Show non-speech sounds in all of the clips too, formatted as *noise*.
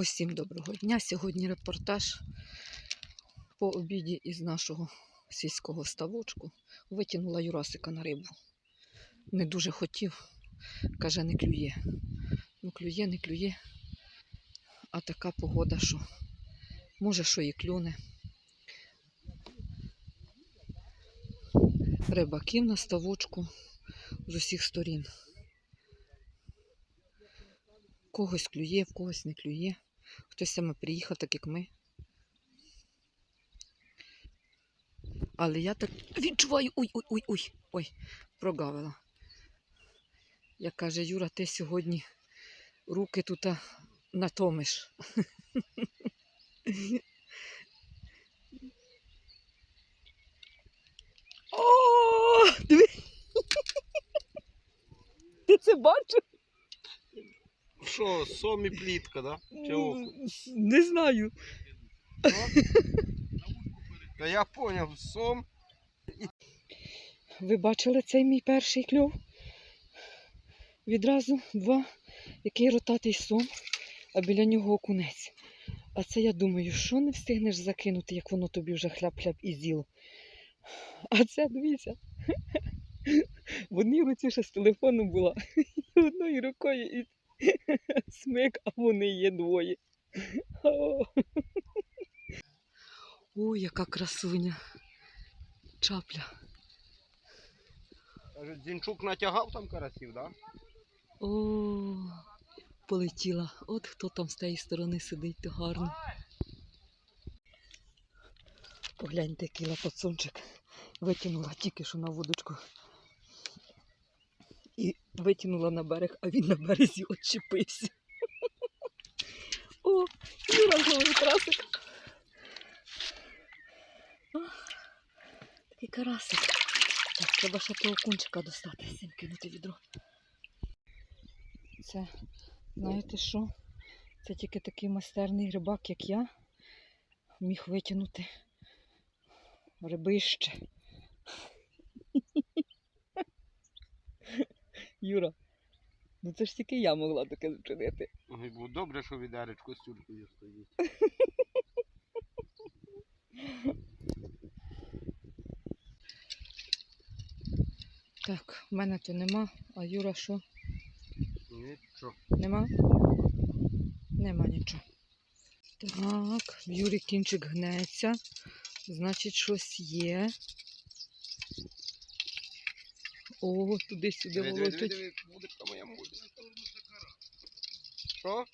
Усім доброго дня. Сьогодні репортаж по обіді із нашого сільського ставочку. Витягнула Юрасика на рибу. Не дуже хотів, каже, не клює. Ну, клює, не клює. А така погода, що може, що і клюне. Рибаків на ставочку з усіх сторін. Когось клює, в когось не клює. Хтось саме приїхав, так як ми. Але я так відчуваю. Ой, ой, ой, ой, ой, прогавила. Як каже Юра, ти сьогодні руки тут натомиш. *laughs* О, диви. *laughs* Ти це бачив? Що, сом і плітка, да? Чи око? Не знаю. Та я поняв, сом. Ви бачили цей мій перший кльов? Відразу два, який ротатий сом, а біля нього окунець. А це я думаю, що не встигнеш закинути, як воно тобі вже хляп-хляп і з'їло. А це дивіться. В одній руці ще з телефоном була, і *laughs* одною рукою і *laughs* смик, а вони є двоє. О, Ой, яка красуня. Чапля. Каже, Дзінчук натягав там карасів, да? О, полетіла. От хто там з тієї сторони сидить, то гарно. Погляньте, який лапацунчик витягнула тільки що на водочку. Витягнула на берег, а він на березі отчепився. О, знову красик. О, Такий карасик. Так, треба ще того кунчика достати, цим кинути відро. Це, знаєте що? Це тільки такий майстерний рибак, як я, міг витягнути рибище. Юра, ну це ж тільки я могла таке зчинити. Ой, бо добре, що відеречко з тюлькою стоїть. *laughs* Так, в мене то нема, а Юра що? Нічого. Нема? Нема нічого. Так, в Юрі кінчик гнеться. Значить, щось є. О, туди-сюди волочить. диви, моя мудра. Що?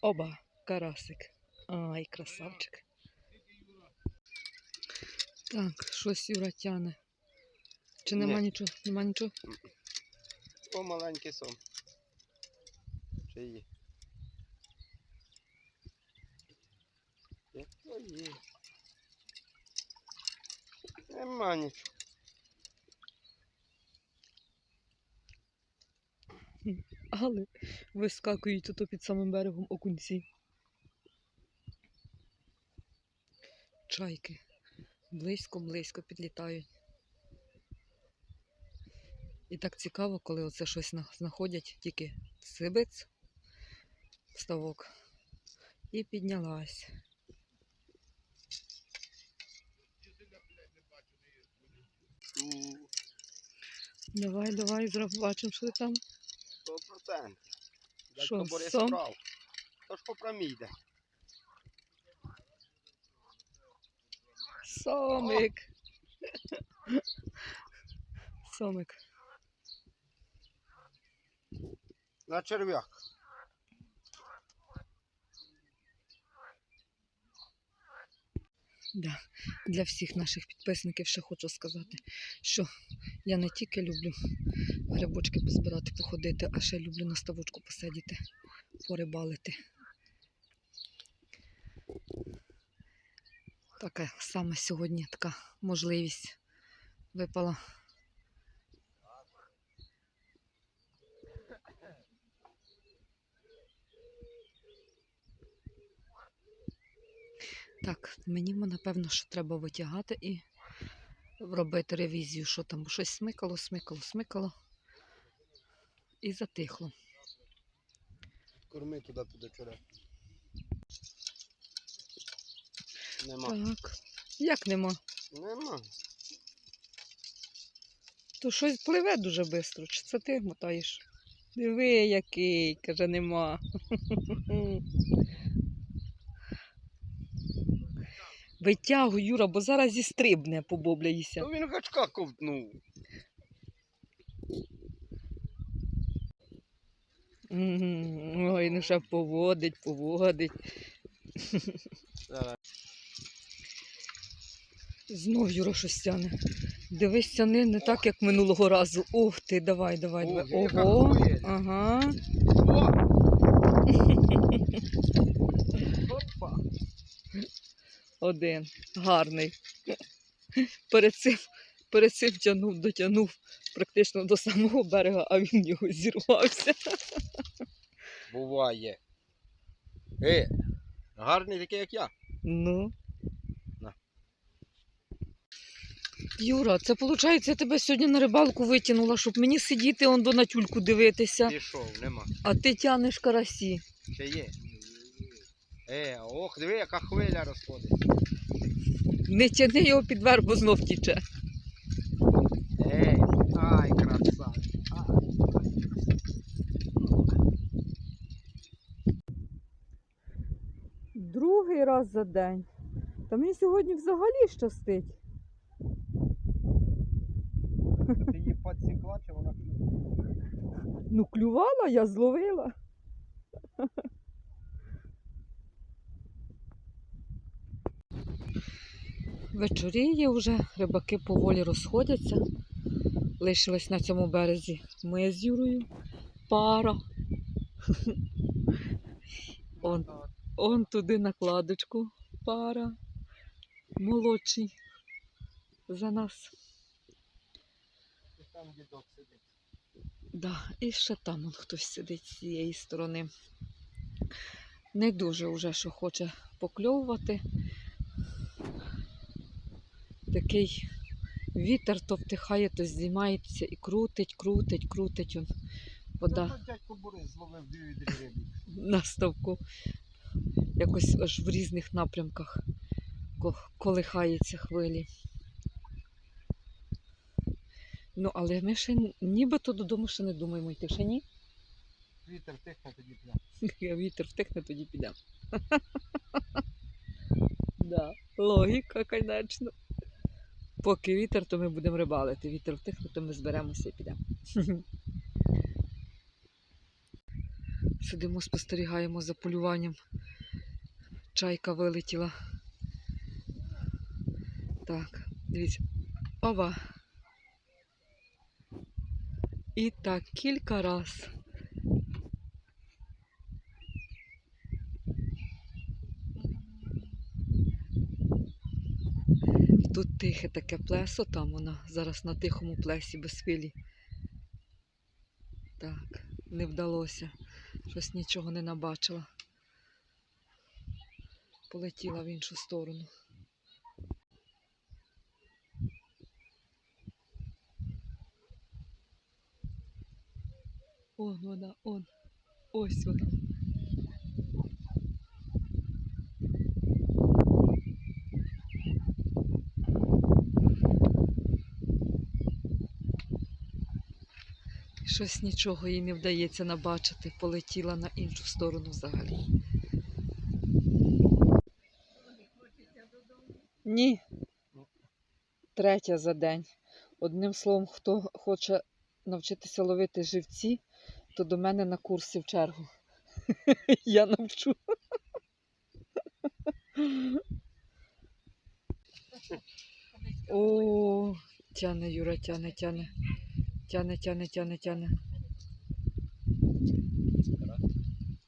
Оба, карасик. Ай, красавчик. Так, щось Юра тяне. Чи нема Ні. нічого? Нема нічого? О, маленький сом. Чи є? Як то є? Нема нічого. Але вискакують ото під самим берегом окунці. Чайки. Близько-близько підлітають. І так цікаво, коли оце щось знаходять, тільки сибець, ставок, і піднялась. Давай, давай, зразу бачимо, що ти там. Сто процентів. Дядько Борис сом? прав. То ж попромійде. Сомик. Сомик. На черв'як. Да. Для всіх наших підписників ще хочу сказати, що я не тільки люблю грибочки позбирати, походити, а ще люблю на ставочку посидіти, порибалити. Така саме сьогодні така можливість випала. Так, мені напевно, що треба витягати і робити ревізію, що там щось смикало, смикало, смикало і затихло. Корми туди піде вчора. Нема. Так. Як нема? Нема. То щось пливе дуже швидко. Чи це ти мотаєш? Диви, який, каже, нема. *laughs* Витягуй, Юра, бо зараз зістрибне, побобляїся. Ну він гачка ковтнув. Ой, ну ще поводить, поводить. Зараз. *laughs* Знов Юра щось тяне. Дивись, тяни не так, як минулого разу. Ух ти, давай, давай, давай. Ого. Ага. О! Опа. Один. Гарний. Перед цим, перед цим тягнув, дотягнув практично до самого берега, а він в нього зірвався. Буває. Е, гарний такий, як я. Ну. На. Юра, це виходить, я тебе сьогодні на рибалку витягнула, щоб мені сидіти он до на тюльку дивитися, Пішов, нема. а ти тянеш карасі. Ще є. Е, ох, диви, яка хвиля розходить. Не тяни його під верх, бо знов тіче. Ей, ай, краса. Другий раз за день. Та мені сьогодні взагалі щастить. Ти її підсікла, чи вона Ну, клювала, я зловила. Вечоріє вже, рибаки поволі розходяться. Лишились на цьому березі ми з Юрою. Пара. *laughs* Он, он туди накладочку. Пара. Молодший. За нас. там дідок сидить. Да, і ще там он хтось сидить з цієї сторони. Не дуже вже що хоче покльовувати. Такий вітер то втихає, то здіймається і крутить, крутить, крутить он вода Та дядько Борис зловив дві на ставку. Якось аж в різних напрямках ко- колихаються хвилі. Ну, але ми ще нібито додому ще не думаємо йти, ще ні? Вітер тихне тоді. Я *laughs* вітер втихне, тоді підемо. *laughs* да, логіка, звісно. Поки вітер, то ми будемо рибалити. Вітер втихне, то ми зберемося і підемо. *laughs* Сидимо, спостерігаємо за полюванням. Чайка вилетіла. Так, дивіться. Ова. І так кілька раз. Тут тихе таке плесо, там вона зараз на тихому плесі без хвилі. Так, не вдалося. Щось нічого не набачила. Полетіла в іншу сторону. Он вона, он. Ось вона. Щось нічого їй не вдається набачити, полетіла на іншу сторону взагалі. Ні. Третя за день. Одним словом, хто хоче навчитися ловити живці, то до мене на курси в чергу. *laughs* Я навчу. О, тяне Юра, тяне, тяне. Тяне, тяне, тяне, тяне.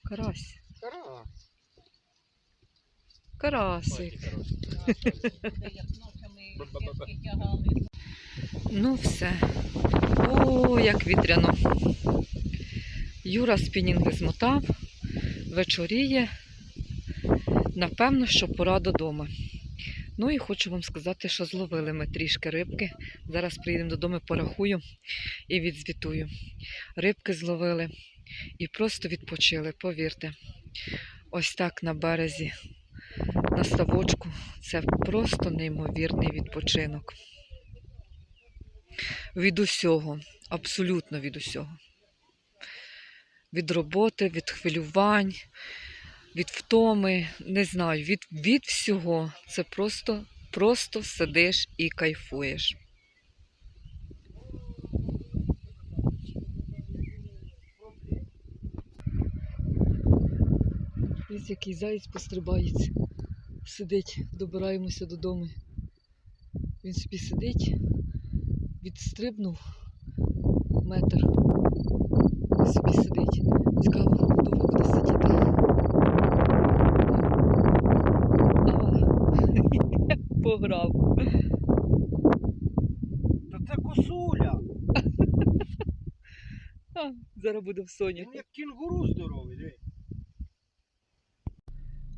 Карась. Кара. Карасик. Ну все. О, як вітряно. Юра спінінги змотав, вечоріє. Напевно, що пора додому. Ну і хочу вам сказати, що зловили ми трішки рибки. Зараз приїдемо додому, порахую і відзвітую. Рибки зловили і просто відпочили, повірте. Ось так на березі, на ставочку. Це просто неймовірний відпочинок. Від усього, абсолютно від усього. Від роботи, від хвилювань, від втоми, не знаю, від, від всього. Це просто, просто сидиш і кайфуєш. Ось який заєць пострибається. Сидить, добираємося додому. Він собі сидить, відстрибнув метр. І собі сидить. Цікаво, довго буде сидіти. Ага. Пограв. Та це косуля. *laughs* А, зараз буде в Соні. Він як кінгуру здоровий, диви.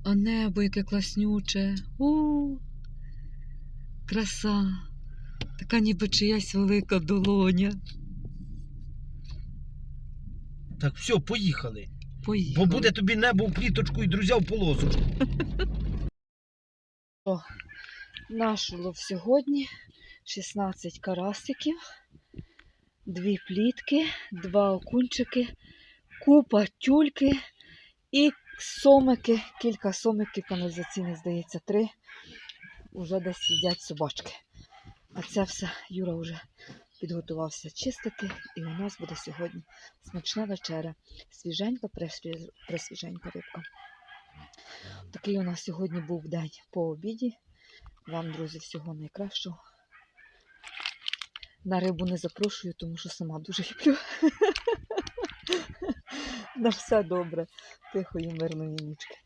А небо яке класнюче. У краса. Така ніби чиясь велика долоня. Так, все, поїхали. Поїхали. Бо буде тобі небо в пліточку і друзя в полосочку. *laughs* Наш улов сьогодні 16 карасиків, дві плітки, два окунчики, купа тюльки і сомики, кілька сомиків каналізаційних, здається, три. Уже десь їдять собачки. А це все Юра вже підготувався чистити, і у нас буде сьогодні смачна вечеря. Свіженька, пресвіж- пресвіженька рибка. Такий у нас сьогодні був день по обіді. Вам, друзі, всього найкращого. На рибу не запрошую, тому що сама дуже люблю. *laughs* На все добре. Тихої, мирної нічки.